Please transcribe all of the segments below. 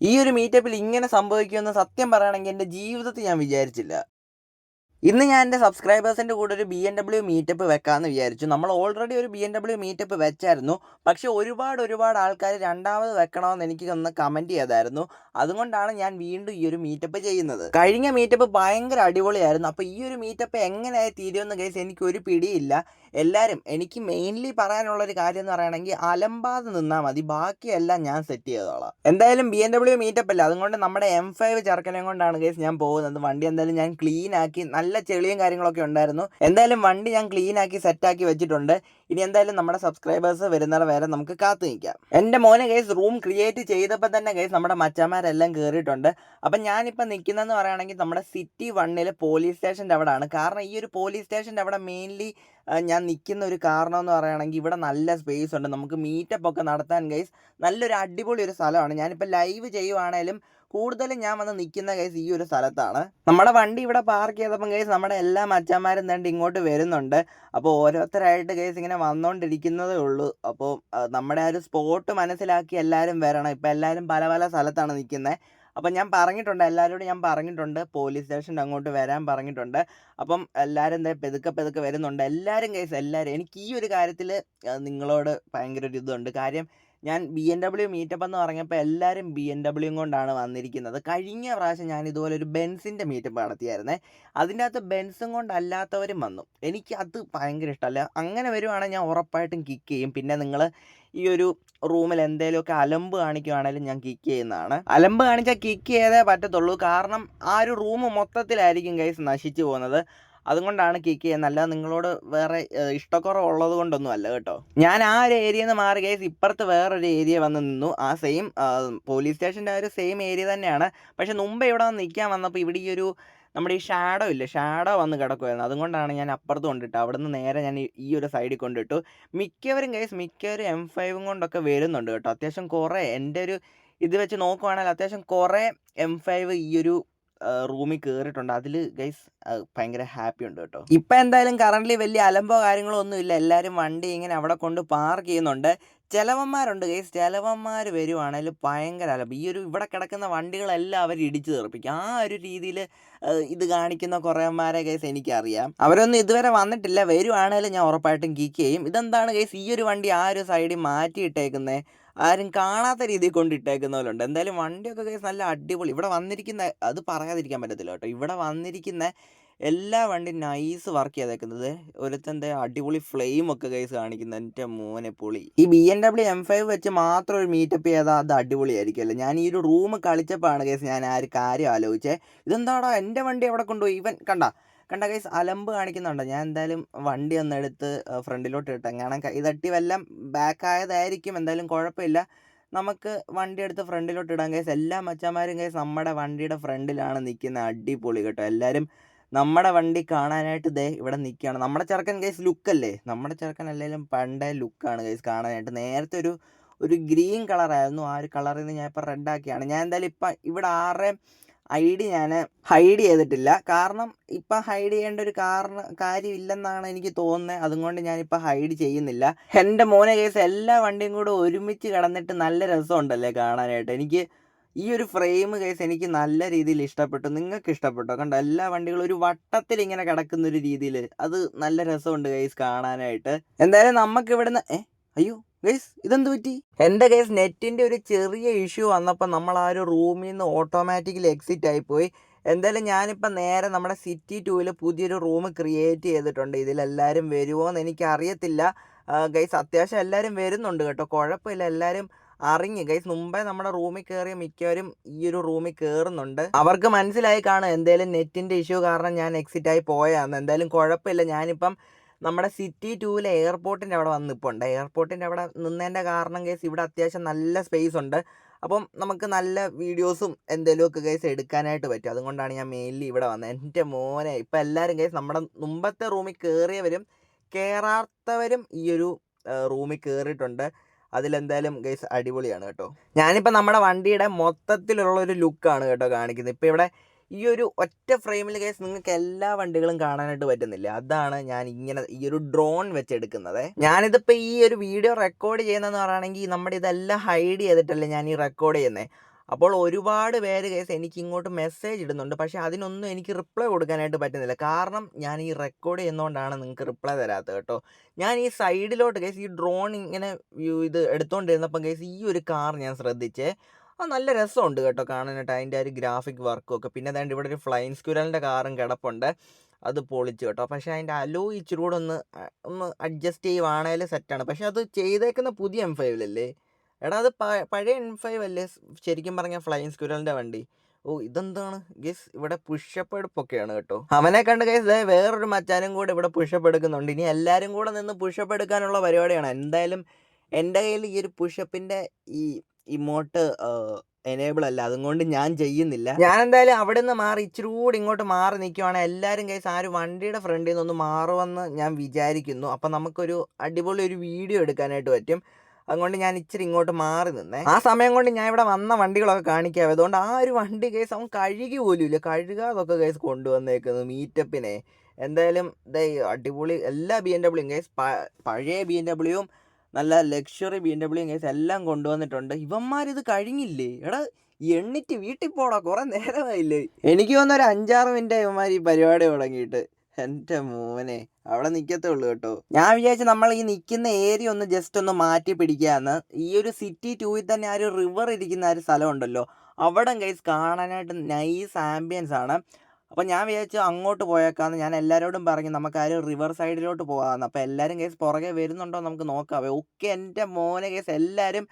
ഈ ഒരു മീറ്റപ്പിൽ ഇങ്ങനെ സംഭവിക്കുമെന്ന് സത്യം പറയുകയാണെങ്കിൽ എന്റെ ജീവിതത്തിൽ ഞാൻ വിചാരിച്ചില്ല. ഇന്ന് ഞാൻ എന്റെ സബ്സ്ക്രൈബേഴ്സിന്റെ കൂടെ ഒരു ബി എൻ ഡബ്ല്യു മീറ്റപ്പ് വെക്കാമെന്ന് വിചാരിച്ചു. നമ്മൾ ഓൾറെഡി ഒരു ബി എൻ ഡബ്ല്യു മീറ്റപ്പ് വെച്ചായിരുന്നു. പക്ഷേ ഒരുപാട് ഒരുപാട് ആൾക്കാർ രണ്ടാമത് വെക്കണമെന്ന് എനിക്ക് ഒന്ന് കമന്റ് ചെയ്തായിരുന്നു. അതുകൊണ്ടാണ് ഞാൻ വീണ്ടും ഈ ഒരു മീറ്റപ്പ് ചെയ്യുന്നത്. കഴിഞ്ഞ മീറ്റപ്പ് ഭയങ്കര അടിപൊളിയായിരുന്നു. അപ്പോൾ ഈ ഒരു മീറ്റപ്പ് എങ്ങനെയായി തീരുമെന്ന് കേസ് എനിക്ക് ഒരു പിടിയില്ല. എല്ലാവരും എനിക്ക് മെയിൻലി പറയാനുള്ള ഒരു കാര്യം എന്ന് പറയുകയാണെങ്കിൽ അലമ്പാതെ നിന്നാൽ മതി. ബാക്കിയെല്ലാം ഞാൻ സെറ്റ് ചെയ്തോളാം. എന്തായാലും ബി എൻ ഡബ്ല്യു മീറ്റപ്പ് അല്ല? അതുകൊണ്ട് നമ്മുടെ എം ഫൈവ് ചെറുക്കനെ കൊണ്ടാണ് കേസ് ഞാൻ പോകുന്നത്. വണ്ടി എന്തായാലും ഞാൻ ക്ലീൻ ആക്കി നല്ല ചെളിയും കാര്യങ്ങളൊക്കെ ഉണ്ടായിരുന്നു. എന്തായാലും വണ്ടി ഞാൻ ക്ലീൻ ആക്കി സെറ്റാക്കി വെച്ചിട്ടുണ്ട്. ഇനി എന്തായാലും നമ്മുടെ സബ്സ്ക്രൈബേഴ്സ് വരുന്നവരെ വരെ നമുക്ക് കാത്തു നിൽക്കാം. എന്റെ മോനെ കേസ് റൂം ക്രിയേറ്റ് ചെയ്തപ്പോൾ തന്നെ കേസ് നമ്മുടെ മച്ചന്മാരെല്ലാം കയറിയിട്ടുണ്ട് അപ്പം ഞാനിപ്പോൾ നിൽക്കുന്നതെന്ന് പറയുകയാണെങ്കിൽ നമ്മുടെ സിറ്റി വണ്ണിൽ പോലീസ് സ്റ്റേഷന്റെ അവിടെയാണ് കാരണം ഈ ഒരു പോലീസ് സ്റ്റേഷന്റെ അവിടെ മെയിൻലി ഞാൻ നിൽക്കുന്ന ഒരു കാരണം എന്ന് പറയുകയാണെങ്കിൽ ഇവിടെ നല്ല സ്പേസ് ഉണ്ട്. നമുക്ക് മീറ്റപ്പ് ഒക്കെ നടത്താൻ ഗൈസ് നല്ലൊരു അടിപൊളി ഒരു സ്ഥലമാണ്. ഞാനിപ്പോൾ ലൈവ് ചെയ്യുവാണേലും കൂടുതലും ഞാൻ വന്ന് നിൽക്കുന്ന കേസ് ഈ ഒരു സ്ഥലത്താണ്. നമ്മുടെ വണ്ടി ഇവിടെ പാർക്ക് ചെയ്തപ്പം കേസ് നമ്മുടെ എല്ലാ അച്ഛന്മാരും തന്നെ ഇങ്ങോട്ട് വരുന്നുണ്ട്. അപ്പോൾ ഓരോരുത്തരായിട്ട് കേസ് ഇങ്ങനെ വന്നുകൊണ്ടിരിക്കുന്നതേ ഉള്ളൂ. അപ്പോൾ നമ്മുടെ ആ ഒരു സ്പോട്ട് മനസ്സിലാക്കി എല്ലാവരും വരണം. ഇപ്പോൾ എല്ലാവരും പല പല സ്ഥലത്താണ് നിൽക്കുന്നത് അപ്പം ഞാൻ പറഞ്ഞിട്ടുണ്ട് എല്ലാവരോടും ഞാൻ പറഞ്ഞിട്ടുണ്ട്. പോലീസ് സ്റ്റേഷന്റെ അങ്ങോട്ട് വരാൻ പറഞ്ഞിട്ടുണ്ട്. അപ്പം എല്ലാവരും എന്താ പെതുക്കെ പെതുക്കെ വരുന്നുണ്ട്. എല്ലാവരും കേസ് എല്ലാവരും എനിക്ക് ഈ ഒരു കാര്യത്തിൽ നിങ്ങളോട് ഭയങ്കര ഒരു ഇതുണ്ട്. കാര്യം ഞാൻ ബി എൻ ഡബ്ല്യു മീറ്റപ്പ് എന്ന് പറഞ്ഞപ്പോൾ എല്ലാവരും ബി എൻ ഡബ്ല്യു കൊണ്ടാണ് വന്നിരിക്കുന്നത്. കഴിഞ്ഞ പ്രാവശ്യം ഞാൻ ഇതുപോലെ ഒരു ബെൻസിന്റെ മീറ്റപ്പ് നടത്തിയായിരുന്നേ. അതിന്റെ അകത്ത് ബെൻസും കൊണ്ടല്ലാത്തവരും വന്നു. എനിക്ക് അത് ഭയങ്കര ഇഷ്ടമല്ല. അങ്ങനെ വരുവാണെങ്കിൽ ഞാൻ ഉറപ്പായിട്ടും കിക്ക് ചെയ്യും. പിന്നെ നിങ്ങൾ ഈ ഒരു റൂമിൽ എന്തെങ്കിലുമൊക്കെ അലമ്പ് കാണിക്കുവാണെങ്കിലും ഞാൻ കിക്ക് ചെയ്യുന്നതാണ്. അലമ്പ് കാണിച്ചാൽ കിക്ക് ചെയ്തേ പറ്റത്തുള്ളൂ. കാരണം ആ ഒരു റൂം മൊത്തത്തിലായിരിക്കും ഗൈസ് നശിച്ചു പോകുന്നത്. അതുകൊണ്ടാണ് കിക്ക് ചെയ്യുന്നത് അല്ല നിങ്ങളോട് വേറെ ഇഷ്ടക്കുറവുള്ളത് കൊണ്ടൊന്നും അല്ല കേട്ടോ. ഞാൻ ആ ഒരു ഏരിയയിൽ നിന്ന് മാറി കേസ് ഇപ്പുറത്ത് വേറൊരു ഏരിയ വന്ന് നിന്നു. ആ സെയിം പോലീസ് സ്റ്റേഷന്റെ ആ ഒരു സെയിം ഏരിയ തന്നെയാണ്. പക്ഷെ മുമ്പ് ഇവിടെ വന്ന് നിൽക്കാൻ വന്നപ്പോൾ ഇവിടെ ഈ ഒരു നമ്മുടെ ഈ ഷാഡോ ഇല്ലേ ഷാഡോ വന്ന് കിടക്കുമായിരുന്നു അതുകൊണ്ടാണ് ഞാൻ അപ്പുറത്ത് കൊണ്ടിട്ട് നിന്ന് നേരെ ഞാൻ ഈ ഒരു സൈഡിൽ കൊണ്ടിട്ടു. മിക്കവരും കേസ് മിക്കവരും എം ഫൈവും കൊണ്ടൊക്കെ വരുന്നുണ്ട് കേട്ടോ. അത്യാവശ്യം കുറേ എന്റെ ഒരു ഇത് വെച്ച് നോക്കുവാണെങ്കിൽ അത്യാവശ്യം കുറേ എം ഫൈവ് ഈ ഒരു റൂമിൽ കയറിയിട്ടുണ്ട് അതിൽ ഗൈസ് ഭയങ്കര ഹാപ്പി ഉണ്ട് കേട്ടോ. ഇപ്പം എന്തായാലും കറന്റ് വലിയ അലമ്പോ കാര്യങ്ങളോ ഒന്നും ഇല്ല. എല്ലാവരും വണ്ടി ഇങ്ങനെ അവിടെ കൊണ്ട് പാർക്ക് ചെയ്യുന്നുണ്ട്. ചിലവന്മാരുണ്ട് ഗൈസ് ചിലവന്മാർ വരുവാണെങ്കിൽ ഭയങ്കര അലമ്പ്. ഈ ഒരു ഇവിടെ കിടക്കുന്ന വണ്ടികളെല്ലാം അവർ ഇടിച്ചു തെറിപ്പിക്കും. ആ ഒരു രീതിയിൽ ഇത് കാണിക്കുന്ന കുറേമാരെ ഗൈസ് എനിക്കറിയാം. അവരൊന്നും ഇതുവരെ വന്നിട്ടില്ല. വരുവാണെങ്കിൽ ഞാൻ ഉറപ്പായിട്ടും കീക്ക് ചെയ്യും. ഇതെന്താണ് ഗൈസ് ഈ ഒരു വണ്ടി ആ ഒരു സൈഡിൽ മാറ്റിയിട്ടേക്കുന്നത് ആരും കാണാത്ത രീതിയിൽ കൊണ്ടിട്ടേക്കുന്ന പോലെ ഉണ്ട്. എന്തായാലും വണ്ടിയൊക്കെ കേസ് നല്ല അടിപൊളി. ഇവിടെ വന്നിരിക്കുന്ന അത് പറയാതിരിക്കാൻ പറ്റത്തില്ല കേട്ടോ. ഇവിടെ വന്നിരിക്കുന്ന എല്ലാ വണ്ടി നൈസ് വർക്ക് ചെയ്തേക്കുന്നത്. ഒരുത്തന്റെ അടിപൊളി ഫ്ലെയിം ഒക്കെ കേസ് കാണിക്കുന്നത് എന്റെ മോനെ പൊളി. ഈ B N W M five വെച്ച് മാത്രം ഒരു മീറ്റപ്പ് ചെയ്താൽ അത് അടിപൊളിയായിരിക്കുമല്ലോ. ഞാൻ ഈ ഒരു റൂം കളിച്ചപ്പോഴാണ് കേസ് ഞാൻ ആ ഒരു കാര്യം ആലോചിച്ചത് ഇതെന്താടാ? എന്റെ വണ്ടി എവിടെ കൊണ്ടുപോയി. ഇവൻ കണ്ട കണ്ട കൈസ് അലമ്പ് കാണിക്കുന്നുണ്ട്. ഞാൻ എന്തായാലും വണ്ടി ഒന്ന് എടുത്ത് ഫ്രണ്ടിലോട്ട് ഇട്ടെ കാരണം ഈ വല്ലം ബാക്ക് ആയതായിരിക്കും. എന്തായാലും കുഴപ്പമില്ല. നമുക്ക് വണ്ടി എടുത്ത് ഫ്രണ്ടിലോട്ട് ഇടാൻ കേസ് എല്ലാ മച്ചന്മാരും കേസ് നമ്മുടെ വണ്ടിയുടെ ഫ്രണ്ടിലാണ് നിൽക്കുന്ന അടിപൊളി കേട്ടോ. എല്ലാവരും നമ്മുടെ വണ്ടി കാണാനായിട്ട് ദേ ഇവിടെ നിൽക്കുകയാണ്. നമ്മുടെ ചെറുക്കൻ കേസ് ലുക്കല്ലേ നമ്മുടെ ചെറുക്കൻ അല്ലെങ്കിലും പണ്ടേ ലുക്കാണ് കേസ് കാണാനായിട്ട്. നേരത്തെ ഒരു ഒരു ഗ്രീൻ കളറായിരുന്നു ആ ഒരു കളറിൽ നിന്ന് ഞാൻ ഇപ്പോൾ റെഡ് ആക്കിയാണ്. ഞാൻ എന്തായാലും ഇപ്പം ഇവിടെ ആറേ ഐ ഡി ഞാൻ ഹൈഡ് ചെയ്തിട്ടില്ല. കാരണം ഇപ്പം ഹൈഡ് ചെയ്യേണ്ട ഒരു കാരണം കാര്യമില്ലെന്നാണ് എനിക്ക് തോന്നുന്നത് അതുകൊണ്ട് ഞാനിപ്പോൾ ഹൈഡ് ചെയ്യുന്നില്ല. എന്റെ മോനെ കേസ് എല്ലാ വണ്ടിയും കൂടെ ഒരുമിച്ച് കിടന്നിട്ട് നല്ല രസമുണ്ടല്ലേ കാണാനായിട്ട്. എനിക്ക് ഈ ഒരു ഫ്രെയിം കേസ് എനിക്ക് നല്ല രീതിയിൽ ഇഷ്ടപ്പെട്ടു. നിങ്ങൾക്ക് ഇഷ്ടപ്പെട്ടോ? കണ്ടോ? എല്ലാ വണ്ടികളും ഒരു വട്ടത്തിൽ ഇങ്ങനെ കിടക്കുന്ന ഒരു രീതിയിൽ അത് നല്ല രസമുണ്ട് കേസ് കാണാനായിട്ട്. എന്തായാലും നമുക്ക് ഇവിടുന്ന് ഏ? അയ്യോ. ഗൈസ് ഇതെന്ത് പറ്റി? എന്റെ ഗൈസ് നെറ്റിന്റെ ഒരു ചെറിയ ഇഷ്യൂ വന്നപ്പോൾ നമ്മൾ ആ ഒരു റൂമിൽ നിന്ന് ഓട്ടോമാറ്റിക്കലി എക്സിറ്റ് ആയിപ്പോയി എന്തായാലും ഞാനിപ്പോൾ നേരെ നമ്മുടെ സിറ്റി ടൂവിൽ പുതിയൊരു റൂം ക്രിയേറ്റ് ചെയ്തിട്ടുണ്ട്. ഇതിലെല്ലാവരും വരുമോ എന്ന് എനിക്കറിയത്തില്ല ഗൈസ് അത്യാവശ്യം എല്ലാവരും വരുന്നുണ്ട് കേട്ടോ. കുഴപ്പമില്ല എല്ലാവരും അറിഞ്ഞ്. ഗൈസ് മുമ്പേ നമ്മുടെ റൂമിൽ കയറിയ മിക്കവരും ഈ ഒരു റൂമിൽ കയറുന്നുണ്ട് അവർക്ക് മനസ്സിലായി കാണും എന്തായാലും നെറ്റിന്റെ ഇഷ്യൂ കാരണം ഞാൻ എക്സിറ്റ് ആയി പോയാന്ന്. എന്തായാലും കുഴപ്പമില്ല ഞാനിപ്പം നമ്മുടെ സിറ്റി ടൂവിലെ എയർപോർട്ടിന്റെ അവിടെ വന്ന് ഉണ്ട് എയർപോർട്ടിന്റെ അവിടെ നിന്നതിന്റെ കാരണം കേസ് ഇവിടെ അത്യാവശ്യം നല്ല സ്പേസ് ഉണ്ട്. അപ്പം നമുക്ക് നല്ല വീഡിയോസും എന്തെങ്കിലുമൊക്കെ കേസ് എടുക്കാനായിട്ട് പറ്റും. അതുകൊണ്ടാണ് ഞാൻ മെയിൻലി ഇവിടെ വന്നത്. എന്റെ മോനെ ഇപ്പം എല്ലാവരും കേസ് നമ്മുടെ മുമ്പത്തെ റൂമിൽ കയറിയവരും കയറാത്തവരും ഈ ഒരു റൂമിൽ കയറിയിട്ടുണ്ട് അതിലെന്തായാലും ഗൈസ് അടിപൊളിയാണ് കേട്ടോ. ഞാനിപ്പോൾ നമ്മുടെ വണ്ടിയുടെ മൊത്തത്തിലുള്ള ഒരു ലുക്കാണ് കേട്ടോ കാണിക്കുന്നത്. ഇപ്പോൾ ഇവിടെ ഈ ഒരു ഒറ്റ ഫ്രെയിമിൽ കേസ് നിങ്ങൾക്ക് എല്ലാ വണ്ടികളും കാണാനായിട്ട് പറ്റുന്നില്ല. അതാണ് ഞാൻ ഇങ്ങനെ ഈ ഒരു ഡ്രോൺ വെച്ചെടുക്കുന്നത്. ഞാനിതിപ്പോൾ ഈ ഒരു വീഡിയോ റെക്കോർഡ് ചെയ്യുന്നതെന്ന് പറയുകയാണെങ്കിൽ നമ്മുടെ ഇതെല്ലാം ഹൈഡ് ചെയ്തിട്ടല്ലേ ഞാൻ ഈ റെക്കോർഡ് ചെയ്യുന്നത് അപ്പോൾ ഒരുപാട് പേര് കേസ് എനിക്ക് ഇങ്ങോട്ട് മെസ്സേജ് ഇടുന്നുണ്ട്. പക്ഷേ അതിനൊന്നും എനിക്ക് റിപ്ലൈ കൊടുക്കാനായിട്ട് പറ്റുന്നില്ല. കാരണം ഞാൻ ഈ റെക്കോർഡ് ചെയ്യുന്നതുകൊണ്ടാണ് നിങ്ങൾക്ക് റിപ്ലൈ തരാത്തത് കേട്ടോ. ഞാൻ ഈ സൈഡിലോട്ട് കേസ് ഈ ഡ്രോൺ ഇങ്ങനെ ഇത് എടുത്തുകൊണ്ടിരുന്നപ്പം കേസ് ഈ ഒരു കാർ ഞാൻ ശ്രദ്ധിച്ചേ. ആ നല്ല രസമുണ്ട് കേട്ടോ കാണാനായിട്ട്. അതിന്റെ ആ ഒരു ഗ്രാഫിക് വർക്കും ഒക്കെ. പിന്നെ അതാണ്ട് ഇവിടെ ഒരു ഫ്ലൈൻ സ്ക്യൂരലിന്റെ കാറും കിടപ്പുണ്ട്. അത് പൊളിച്ചു കേട്ടോ. പക്ഷേ അതിന്റെ അലോ ഇച്ചിരി കൂടെ ഒന്ന് ഒന്ന് അഡ്ജസ്റ്റ് ചെയ്യുവാണേൽ സെറ്റാണ് പക്ഷേ അത് ചെയ്തേക്കുന്ന പുതിയ എം ഫൈവിലല്ലേ എടാ അത് പഴയ എം ഫൈവ് അല്ലേ? ശരിക്കും പറഞ്ഞ ഫ്ലൈൻ സ്ക്യൂരലിന്റെ വണ്ടി. ഓ ഇതെന്താണ്? ഗസ് ഇവിടെ പുഷപ്പ് എടുപ്പൊക്കെയാണ് കേട്ടോ. അവനെ കണ്ട് ഗൈസ് വേറൊരു മച്ചാനും കൂടെ ഇവിടെ പുഷപ്പ് എടുക്കുന്നുണ്ട് ഇനി എല്ലാവരും കൂടെ നിന്ന് പുഷപ്പ് എടുക്കാനുള്ള പരിപാടിയാണ്. എന്തായാലും എന്റെ കയ്യിൽ ഈ ഒരു പുഷപ്പിന്റെ ഈ ഇമോട്ട് എനേബിൾ അല്ല. അതുകൊണ്ട് ഞാൻ ചെയ്യുന്നില്ല. ഞാൻ എന്തായാലും അവിടെ നിന്ന് മാറി ഇച്ചിരി കൂടി ഇങ്ങോട്ട് മാറി നിൽക്കുവാണെങ്കിൽ എല്ലാവരും കൈസ് ആ ഒരു വണ്ടിയുടെ ഫ്രണ്ടിൽ നിന്നൊന്ന് മാറുമെന്ന് ഞാൻ വിചാരിക്കുന്നു. അപ്പം നമുക്കൊരു അടിപൊളി ഒരു വീഡിയോ എടുക്കാനായിട്ട് പറ്റും. അതുകൊണ്ട് ഞാൻ ഇച്ചിരി ഇങ്ങോട്ട് മാറി നിന്നേ. ആ സമയം കൊണ്ട് ഞാൻ ഇവിടെ വന്ന വണ്ടികളൊക്കെ കാണിക്കാവേ അതുകൊണ്ട് ആ ഒരു വണ്ടി കേസ് അവൻ കഴുകി പോലും ഇല്ല. കഴുകാതൊക്കെ കേസ് കൊണ്ടുവന്നേക്കുന്നു മീറ്റപ്പിനെ എന്തായാലും ദേ അടിപൊളി എല്ലാ ബി എം ഡബ്ല്യൂയും കേസ് പഴയ ബി എം ഡബ്ല്യൂയും നല്ല luxury B M W case എല്ലാം കൊണ്ടുവന്നിട്ടുണ്ട്. ഇവന്മാരിത് കഴിഞ്ഞില്ലേ? എടാ എണ്ണിറ്റ് വീട്ടിൽ പോടാ കുറെ നേരമായില്ലേ? എനിക്ക് വന്നൊരു ഒരു അഞ്ചാറ് മിനിറ്റ് ഇവന്മാർ ഈ പരിപാടി തുടങ്ങിയിട്ട്. എന്റെ മോനെ അവിടെ നിൽക്കത്തേ ഉള്ളൂ കേട്ടോ. ഞാൻ വിചാരിച്ചു നമ്മൾ ഈ നിൽക്കുന്ന ഏരിയ ഒന്ന് ജസ്റ്റ് ഒന്ന് മാറ്റി പിടിക്കാന്ന്. ഈ ഒരു സിറ്റി ടൂവിൽ തന്നെ ആ ഒരു റിവർ ഇരിക്കുന്ന ഒരു സ്ഥലം ഉണ്ടല്ലോ. അവിടെ ഗൈസ് കാണാനായിട്ട് നൈസ് ആംബിയൻസ് ആണ്. അപ്പോൾ ഞാൻ വിചാരിച്ചു അങ്ങോട്ട് പോയേക്കാന്ന്. ഞാൻ എല്ലാവരോടും പറഞ്ഞു നമുക്ക് ആ ഒരു റിവർ സൈഡിലോട്ട് പോകാമെന്ന് അപ്പോൾ എല്ലാവരും കേസ് പുറകെ വരുന്നുണ്ടോ നമുക്ക് നോക്കാം. ഒക്കെ എന്റെ മോനെ കേസ് എല്ലാവരും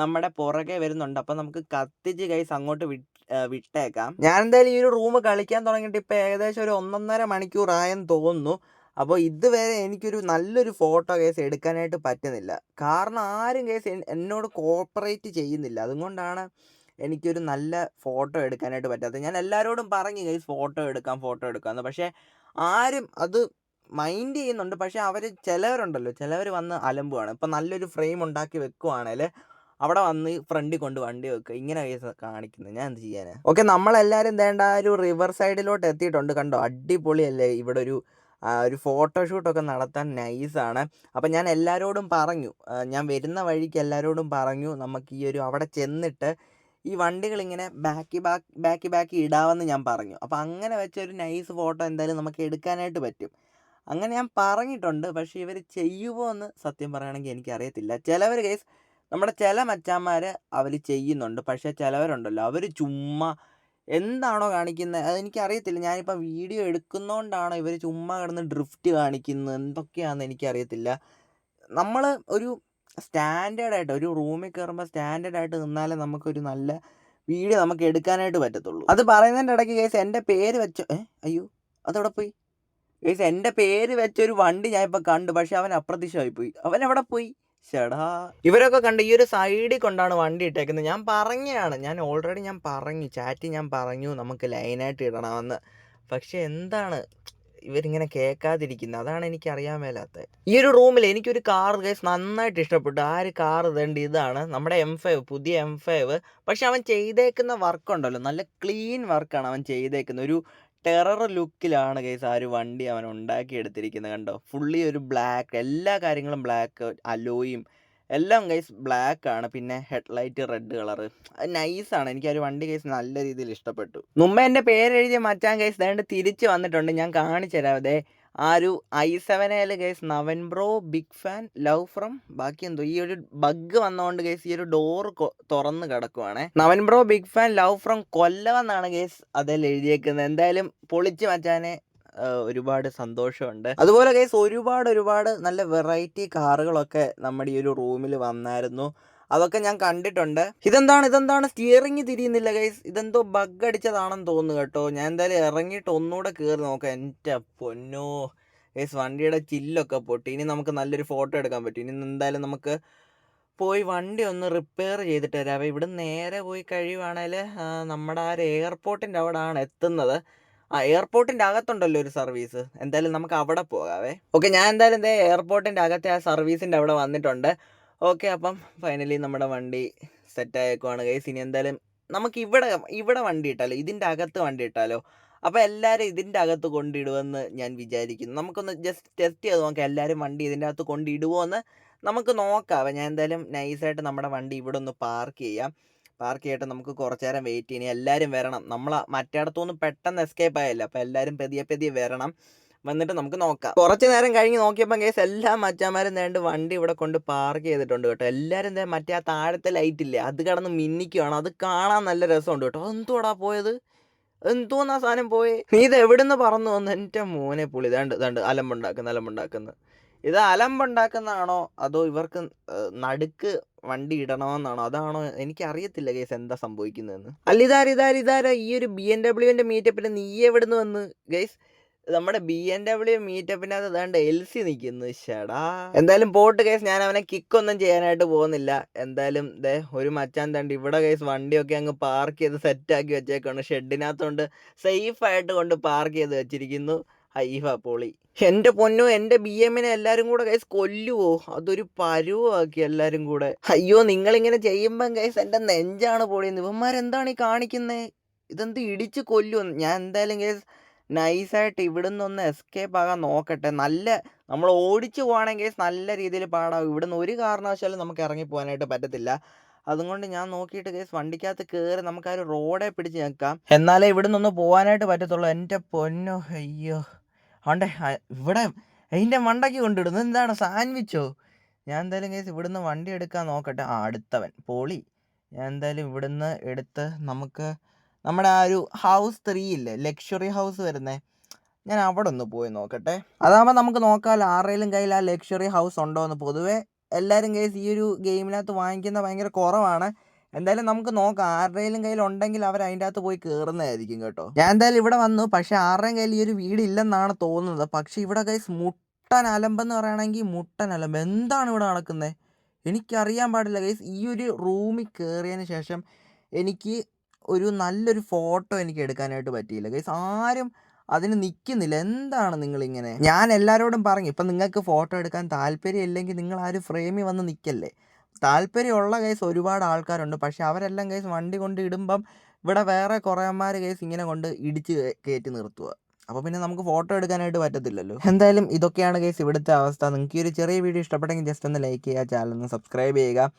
നമ്മുടെ പുറകെ വരുന്നുണ്ട്. അപ്പോൾ നമുക്ക് കത്തിച്ച് കൈസ് അങ്ങോട്ട് വിട്ട് വിട്ടേക്കാം. ഞാൻ എന്തായാലും ഈ ഒരു റൂം കളിക്കാൻ തുടങ്ങിയിട്ട് ഇപ്പോൾ ഏകദേശം ഒരു ഒന്നൊന്നര മണിക്കൂറായെന്ന് തോന്നുന്നു. അപ്പോൾ ഇതുവരെ എനിക്കൊരു നല്ലൊരു ഫോട്ടോ കേസ് എടുക്കാനായിട്ട് പറ്റുന്നില്ല. കാരണം ആരും കേസ് എന്നോട് കോപ്പറേറ്റ് ചെയ്യുന്നില്ല. അതുകൊണ്ടാണ് എനിക്കൊരു നല്ല ഫോട്ടോ എടുക്കാനായിട്ട് പറ്റാത്തത് ഞാൻ എല്ലാവരോടും പറഞ്ഞു ഗൈസ് ഫോട്ടോ എടുക്കാം ഫോട്ടോ എടുക്കാമെന്ന് പക്ഷേ ആരും അത് മൈൻഡ് ചെയ്യുന്നുണ്ട്. പക്ഷേ അവർ ചിലവരുണ്ടല്ലോ ചിലവർ വന്ന് അലമ്പുവാണ്. ഇപ്പം നല്ലൊരു ഫ്രെയിം ഉണ്ടാക്കി വെക്കുവാണെങ്കിൽ അവിടെ വന്ന് ഫ്രണ്ടിൽ കൊണ്ട് വണ്ടി വെക്കുക ഇങ്ങനെ കേസ് കാണിക്കുന്നത് ഞാൻ എന്ത് ചെയ്യാനാ? ഓക്കെ നമ്മളെല്ലാവരും വേണ്ട ഒരു റിവർ സൈഡിലോട്ട് എത്തിയിട്ടുണ്ട്. കണ്ടോ? അടിപൊളിയല്ലേ ഇവിടെ ഒരു ഒരു ഫോട്ടോഷൂട്ടൊക്കെ നടത്താൻ നൈസാണ്. അപ്പം ഞാൻ എല്ലാവരോടും പറഞ്ഞു ഞാൻ വരുന്ന വഴിക്ക് എല്ലാവരോടും പറഞ്ഞു നമുക്ക് ഈ ഒരു അവിടെ ചെന്നിട്ട് ഈ വണ്ടികൾ ഇങ്ങനെ ബാക്കി ബാക്ക് ബാക്കി ബാക്കി ഇടാമെന്ന് ഞാൻ പറഞ്ഞു. അപ്പോൾ അങ്ങനെ വെച്ച ഒരു നൈസ് ഫോട്ടോ എന്തായാലും നമുക്ക് എടുക്കാനായിട്ട് പറ്റും. അങ്ങനെ ഞാൻ പറഞ്ഞിട്ടുണ്ട്. പക്ഷേ ഇവർ ചെയ്യുമോ എന്ന് സത്യം പറയുകയാണെങ്കിൽ എനിക്കറിയത്തില്ല. ചിലവർ കേസ് നമ്മുടെ ചില മച്ചാന്മാർ അവർ ചെയ്യുന്നുണ്ട്. പക്ഷേ ചിലവരുണ്ടല്ലോ. അവർ ചുമ്മാ എന്താണോ കാണിക്കുന്നത് അതെനിക്കറിയത്തില്ല ഞാനിപ്പോൾ വീഡിയോ എടുക്കുന്നതുകൊണ്ടാണോ ഇവർ ചുമ്മാ കിടന്ന് ഡ്രിഫ്റ്റ് കാണിക്കുന്നത് എന്തൊക്കെയാണെന്ന് എനിക്കറിയത്തില്ല. നമ്മൾ ഒരു സ്റ്റാൻഡേർഡ് ആയിട്ട് ഒരു റൂമിൽ കയറുമ്പോൾ സ്റ്റാൻഡേർഡ് ആയിട്ട് നിന്നാലേ നമുക്കൊരു നല്ല വീഡിയോ നമുക്ക് എടുക്കാനായിട്ട് പറ്റത്തുള്ളൂ. അത് പറയുന്നതിന്റെ ഇടയ്ക്ക് കേസ് എന്റെ പേര് വെച്ച അയ്യോ അതവിടെ പോയി? കേസ് എന്റെ പേര് വെച്ചൊരു വണ്ടി ഞാൻ ഇപ്പോൾ കണ്ടു പക്ഷെ അവൻ അപ്രത്യക്ഷമായി പോയി. അവൻ അവിടെ പോയി? ചേടാ ഇവരൊക്കെ കണ്ട് ഈ ഒരു സൈഡിൽ കൊണ്ടാണ് വണ്ടി ഇട്ടേക്കുന്നത്. ഞാൻ പറഞ്ഞതാണ് ഞാൻ ഓൾറെഡി ഞാൻ പറഞ്ഞു ചാറ്റ് ഞാൻ പറഞ്ഞു നമുക്ക് ലൈനായിട്ട് ഇടണമെന്ന്. പക്ഷെ എന്താണ് ഇവരിങ്ങനെ കേൾക്കാതിരിക്കുന്നത് അതാണ് എനിക്ക് അറിയാൻ മേലാത്തത്. ഈ ഒരു റൂമിൽ എനിക്കൊരു കാർ ഗൈസ് നന്നായിട്ട് ഇഷ്ടപ്പെട്ടു. ആ ഒരു കാർ ഇതേണ്ട ഇതാണ്. നമ്മുടെ എം ഫൈവ് പുതിയ എം ഫൈവ് പക്ഷെ അവൻ ചെയ്തേക്കുന്ന വർക്ക് ഉണ്ടല്ലോ. നല്ല ക്ലീൻ വർക്കാണ് അവൻ ചെയ്തേക്കുന്ന. ഒരു ടെറർ ലുക്കിലാണ് ഗൈസ് ആ ഒരു വണ്ടി അവൻ ഉണ്ടാക്കിയെടുത്തിരിക്കുന്നത് കണ്ടോ? ഫുള്ളി ഒരു ബ്ലാക്ക് എല്ലാ കാര്യങ്ങളും ബ്ലാക്ക് അലോയും എല്ലാം ഗൈസ് ബ്ലാക്ക് ആണ്. പിന്നെ ഹെഡ്ലൈറ്റ് റെഡ് കളർ അത് നൈസാണ് എനിക്ക് ആ ഒരു വണ്ടി ഗൈസ് നല്ല രീതിയിൽ ഇഷ്ടപ്പെട്ടു. മുമ്പ് എന്റെ പേരെഴുതിയ മച്ചാൻ ഗൈസ് ദേണ്ട് തിരിച്ച് വന്നിട്ടുണ്ട്. ഞാൻ കാണിച്ചു തരാം. അതെ ആ ഒരു I സെവനേൽ guys Navan bro big fan love from ബാക്കി എന്തോ ഈ ഒരു ബഗ് വന്നതുകൊണ്ട് ഗൈസ് ഈ ഒരു ഡോർ തുറന്ന് കിടക്കുവാണേ. Navan bro big fan love from കൊല്ലമെന്നാണ് guys അതിൽ എഴുതിയേക്കുന്നത്. എന്തായാലും പൊളിച്ച് മച്ചാനെ ഒരുപാട് സന്തോഷമുണ്ട്. അതുപോലെ ഗൈസ് ഒരുപാട് ഒരുപാട് നല്ല വെറൈറ്റി കാറുകളൊക്കെ നമ്മുടെ ഈ ഒരു റൂമിൽ വന്നായിരുന്നു. അതൊക്കെ ഞാൻ കണ്ടിട്ടുണ്ട്. ഇതെന്താണ്? ഇതെന്താണ്? സ്റ്റിയറിംഗ് തിരിയുന്നില്ല ഗൈസ് ഇതെന്തോ ബഗ് അടിച്ചതാണെന്ന് തോന്നുന്നു കേട്ടോ. ഞാൻ എന്തായാലും ഇറങ്ങിയിട്ട് ഒന്നുകൂടെ കയറി നോക്കാം. എന്റെ പൊന്നോ. ഗൈസ് വണ്ടിയുടെ ചില്ലൊക്കെ പൊട്ടി. ഇനി നമുക്ക് നല്ലൊരു ഫോട്ടോ എടുക്കാൻ പറ്റും. ഇനി എന്തായാലും നമുക്ക് പോയി വണ്ടി ഒന്ന് റിപ്പയർ ചെയ്തിട്ട് വരാവേ ഇവിടെ നേരെ പോയി കഴിയുവാണെങ്കിൽ നമ്മുടെ ആ ഒരു എയർപോർട്ടിന്റെ അവിടെ ആണ് എത്തുന്നത്. ആ എയർപോർട്ടിന്റെ അകത്തുണ്ടല്ലോ ഒരു സർവീസ് എന്തായാലും നമുക്ക് അവിടെ പോകാവേ. ഓക്കെ ഞാൻ എന്തായാലും എന്തേ എയർപോർട്ടിന്റെ അകത്തെ ആ സർവീസിന്റെ അവിടെ വന്നിട്ടുണ്ട്. ഓക്കെ അപ്പം ഫൈനലി നമ്മുടെ വണ്ടി സെറ്റ് ആയേക്കുവാണ്. ഗൈസ് ഇനി എന്തായാലും നമുക്ക് ഇവിടെ ഇവിടെ വണ്ടി ഇട്ടാലോ? ഇതിന്റെ അകത്ത് വണ്ടി ഇട്ടാലോ? അപ്പോൾ എല്ലാവരും ഇതിന്റെ അകത്ത് കൊണ്ടിടുമെന്ന് ഞാൻ വിചാരിക്കുന്നു. നമുക്കൊന്ന് ജസ്റ്റ് ടെസ്റ്റ് ചെയ്ത് നോക്കാം എല്ലാവരും വണ്ടി ഇതിന്റെ അകത്ത് കൊണ്ടിടുമോ എന്ന് നമുക്ക് നോക്കാം ഞാൻ എന്തായാലും നൈസായിട്ട് നമ്മുടെ വണ്ടി ഇവിടെ ഒന്ന് പാർക്ക് ചെയ്യാം. പാർക്ക് ചെയ്യട്ടെ നമുക്ക് കുറച്ച് നേരം വെയിറ്റ് ചെയ്യണം എല്ലാവരും വരണം. നമ്മൾ മറ്റേടത്തുനിന്ന് പെട്ടെന്ന് എസ്കേപ്പ് ആയല്ലോ അപ്പോൾ എല്ലാവരും പതിയെ പതിയെ വരണം. വന്നിട്ട് നമുക്ക് നോക്കാം. കുറച്ച് നേരം കഴിഞ്ഞ് നോക്കിയപ്പോൾ കേസ് എല്ലാ മച്ചാന്മാരും നേണ്ട് വണ്ടി ഇവിടെ കൊണ്ട് പാർക്ക് ചെയ്തിട്ടുണ്ട് കേട്ടോ. എല്ലാവരും മറ്റേ ആ താഴത്തെ ലൈറ്റ് ഇല്ലേ അത് കിടന്ന് മിന്നിക്കുകയാണ് അത് കാണാൻ നല്ല രസമുണ്ട് കേട്ടോ. എന്തുവാടാ പോയത്? എന്തോന്നാ സാധനം പോയേ? നീ ഇത് എവിടുന്ന് പറന്നു വന്നു? എന്റെ മോനെ പുളി ഇതാണ്ട് ഇതാണ്ട് അലമ്പുണ്ടാക്കുന്ന അലമ്പുണ്ടാക്കുന്ന. ഇത് അലമ്പുണ്ടാക്കുന്നതാണോ? അതോ ഇവർക്ക് നടുക്ക് വണ്ടി ഇടണമെന്നാണോ? അതാണോ എനിക്ക് അറിയത്തില്ല ഗൈസ് എന്താ സംഭവിക്കുന്നതെന്ന്. അല്ലിതാര ഇതാര ഇതാര ഈ ഒരു ബി എൻ ഡബ്ല്യുവിന്റെ മീറ്റപ്പിന് നീ എവിടുന്ന് വന്ന്? ഗൈസ് നമ്മുടെ ബി എൻ ഡബ്ല്യു മീറ്റപ്പിനകത്ത് ഏതാണ്ട് എൽ സി നിൽക്കുന്നു ഷടാ. എന്തായാലും പോട്ട് കേസ് ഞാൻ അവനെ കിക്കൊന്നും ചെയ്യാനായിട്ട് പോകുന്നില്ല. എന്തായാലും ദേ ഒരു മച്ചാൻ തണ്ട് ഇവിടെ കേസ് വണ്ടിയൊക്കെ അങ്ങ് പാർക്ക് ചെയ്ത് സെറ്റാക്കി വെച്ചേക്കാണ്. ഷെഡിനകത്തോണ്ട് സേഫായിട്ട് കൊണ്ട് പാർക്ക് ചെയ്ത് വെച്ചിരിക്കുന്നു. ഹൈഫ പൊളി. എന്റെ പൊന്നോ എന്റെ ബി എമ്മിനെ എല്ലാവരും കൂടെ കൈസ് കൊല്ലുവോ? അതൊരു പരുവാക്കി എല്ലാവരും കൂടെ. അയ്യോ നിങ്ങൾ ഇങ്ങനെ ചെയ്യുമ്പം കൈസ് എന്റെ നെഞ്ചാണ് പൊളിയുന്നത്. ഇവന്മാരെന്താണ് ഈ കാണിക്കുന്നത് ഇതെന്ത് ഇടിച്ച് കൊല്ലുവോ ഞാൻ എന്തായാലും കേസ് നൈസായിട്ട് ഇവിടുന്ന് ഒന്ന് എസ്കേപ്പ് ആകാൻ നോക്കട്ടെ. നല്ല നമ്മൾ ഓടിച്ചു പോവാണെങ്കിൽ നല്ല രീതിയിൽ പാടാവും. ഇവിടുന്ന് ഒരു കാരണവശാലും നമുക്ക് ഇറങ്ങി പോകാനായിട്ട് പറ്റത്തില്ല. അതുകൊണ്ട് ഞാൻ നോക്കിയിട്ട് കേസ് വണ്ടിക്കകത്ത് കയറി നമുക്ക് ആ ഒരു റോഡെ പിടിച്ച് നിൽക്കാം എന്നാലേ ഇവിടുന്ന് ഒന്ന് പോകാനായിട്ട് പറ്റത്തുള്ളൂ. എന്റെ പൊന്നോ അയ്യോ. ആണ്ടേ ഇവിടെ അതിന്റെ മണ്ടയ്ക്ക് കൊണ്ടിടുന്നു എന്താണ്? സാൻഡ്വിച്ചോ ഞാൻ എന്തായാലും കേസ് ഇവിടുന്ന് വണ്ടി എടുക്കാൻ നോക്കട്ടെ. ആ അടുത്തവൻ പോളി. ഞാൻ എന്തായാലും ഇവിടുന്ന് എടുത്ത് നമുക്ക് നമ്മുടെ ആ ഒരു ഹൗസ് ത്രീ ഇല്ലേ ലക്ഷറി ഹൗസ് വരുന്നേ ഞാൻ അവിടെ ഒന്ന് പോയി നോക്കട്ടെ. അതാകുമ്പോൾ നമുക്ക് നോക്കാമല്ലോ ആരുടെയും കയ്യിൽ ആ ലക്ഷറി ഹൗസ് ഉണ്ടോ എന്ന്. പൊതുവേ എല്ലാവരും കേസ് ഈ ഒരു ഗെയിമിനകത്ത് വാങ്ങിക്കുന്ന ഭയങ്കര കുറവാണ്. എന്തായാലും നമുക്ക് നോക്കാം. ആരുടെയും കയ്യിൽ ഉണ്ടെങ്കിൽ അവർ അതിന്റെ അകത്ത് പോയി കയറുന്നതായിരിക്കും കേട്ടോ. ഞാൻ എന്തായാലും ഇവിടെ വന്നു. പക്ഷെ ആരുടെയും കയ്യിൽ ഈ ഒരു വീട് ഇല്ലെന്നാണ് തോന്നുന്നത്. പക്ഷെ ഇവിടെ കൈസ് മുട്ടൻ അലമ്പെന്ന് പറയുകയാണെങ്കിൽ മുട്ടൻ അലമ്പ്. എന്താണ് ഇവിടെ നടക്കുന്നത് എനിക്കറിയാൻ പാടില്ല ഗൈസ് ഈ ഒരു റൂമിൽ കയറിയതിന് ശേഷം എനിക്ക് ഒരു നല്ലൊരു ഫോട്ടോ എനിക്ക് എടുക്കാനായിട്ട് പറ്റിയില്ല. ഗൈസ് ആരും അതിന് നിൽക്കുന്നില്ല. എന്താണ് നിങ്ങളിങ്ങനെ? ഞാൻ എല്ലാവരോടും പറഞ്ഞു ഇപ്പം നിങ്ങൾക്ക് ഫോട്ടോ എടുക്കാൻ താല്പര്യം ഇല്ലെങ്കിൽ നിങ്ങൾ ആരും ഫ്രെയിമിൽ വന്ന് നിൽക്കല്ലേ? താല്പര്യമുള്ള കേസ് ഒരുപാട് ആൾക്കാരുണ്ട്. പക്ഷെ അവരെല്ലാം കേസ് വണ്ടി കൊണ്ട് ഇടുമ്പം ഇവിടെ വേറെ കുറേമാർ കേസ് ഇങ്ങനെ കൊണ്ട് ഇടിച്ച് കയറ്റി നിർത്തുക അപ്പോൾ പിന്നെ നമുക്ക് ഫോട്ടോ എടുക്കാനായിട്ട് പറ്റത്തില്ലല്ലോ. എന്തായാലും ഇതൊക്കെയാണ് കേസ് ഇവിടുത്തെ അവസ്ഥ. നിങ്ങൾക്ക് ഈ ഒരു ചെറിയ വീഡിയോ ഇഷ്ടപ്പെട്ടെങ്കിൽ ജസ്റ്റ് ഒന്ന് ലൈക്ക് ചെയ്യുക ചാനൽ ഒന്ന് സബ്സ്ക്രൈബ് ചെയ്യുക.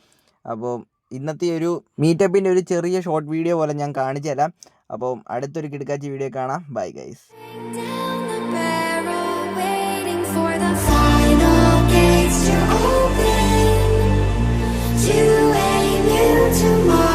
അപ്പോൾ ഇന്നത്തെ ഒരു മീറ്റപ്പിന്റെ ഒരു ചെറിയ ഷോർട്ട് വീഡിയോ പോലെ ഞാൻ കാണിച്ചു തരാം. അപ്പോൾ അടുത്തൊരു കിടക്കാച്ചി വീഡിയോ കാണാം. Bye guys to a new tomorrow.